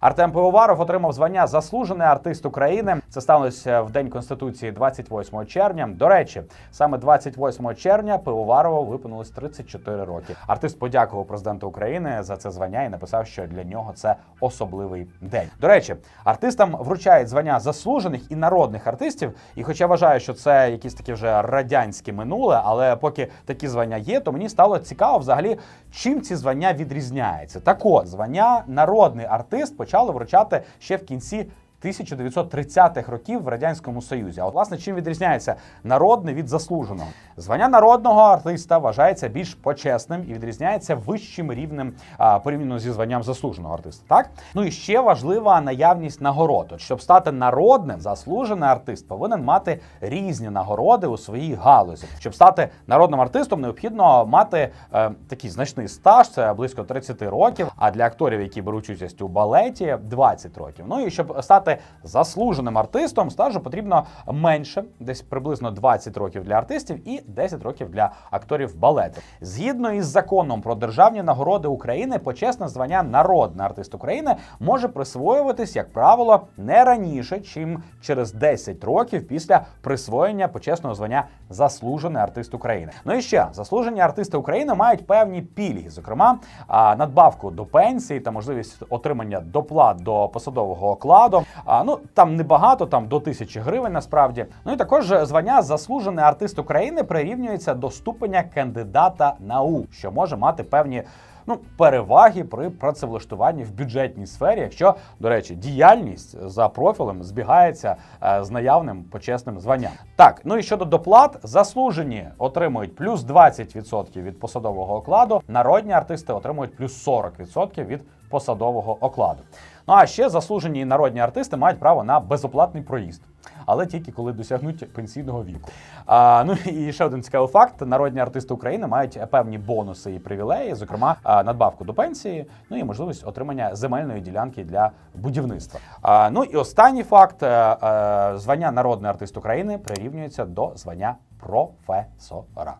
Артем Пивоваров отримав звання заслужений артист України. Це сталося в день конституції 28 червня. До речі, саме 28 червня Пивоварову виповнилось 34 роки. Артист подякував президенту України за це звання і написав, що для нього це особливий день. До речі, артистам вручають звання заслужених і народних артистів. І, хоча вважаю, що це якісь таке вже радянське минуле, але поки такі звання є, то мені стало цікаво взагалі, чим ці звання відрізняються. Так от, звання народний артист почали вручати ще в кінці. 1930-х років в радянському союзі. А от власне чим відрізняється народне від заслуженого? Звання народного артиста вважається більш почесним і відрізняється вищим рівнем а, порівняно зі званням заслуженого артиста. Так ну і ще важлива наявність нагород. От, щоб стати народним, заслужений артист повинен мати різні нагороди у своїй галузі. Щоб стати народним артистом, необхідно мати е, такий значний стаж, це близько 30 років. А для акторів, які беруть участь у балеті, 20 років. Ну і щоб стати заслуженим артистом, стажу потрібно менше, десь приблизно 20 років для артистів і 10 років для акторів балету. Згідно із законом про державні нагороди України, почесне звання народний артист України може присвоюватись, як правило, не раніше, чим через 10 років після присвоєння почесного звання заслужений артист України. Ну і ще заслужені артисти України мають певні пільги, зокрема надбавку до пенсії та можливість отримання доплат до посадового окладу. А, ну там небагато, там до тисячі гривень насправді. Ну і також звання заслужений артист України прирівнюється до ступеня кандидата наук, що може мати певні. Ну, переваги при працевлаштуванні в бюджетній сфері, якщо, до речі, діяльність за профілем збігається е, з наявним почесним званням. Так, ну і щодо доплат, заслужені отримують плюс 20% від посадового окладу, народні артисти отримують плюс 40% від посадового окладу. Ну а ще заслужені народні артисти мають право на безоплатний проїзд. Але тільки коли досягнуть пенсійного віку. А, ну і ще один цікавий факт: народні артисти України мають певні бонуси і привілеї, зокрема надбавку до пенсії, ну і можливість отримання земельної ділянки для будівництва. А, ну і останній факт: а, е, звання народний артист України прирівнюється до звання професора.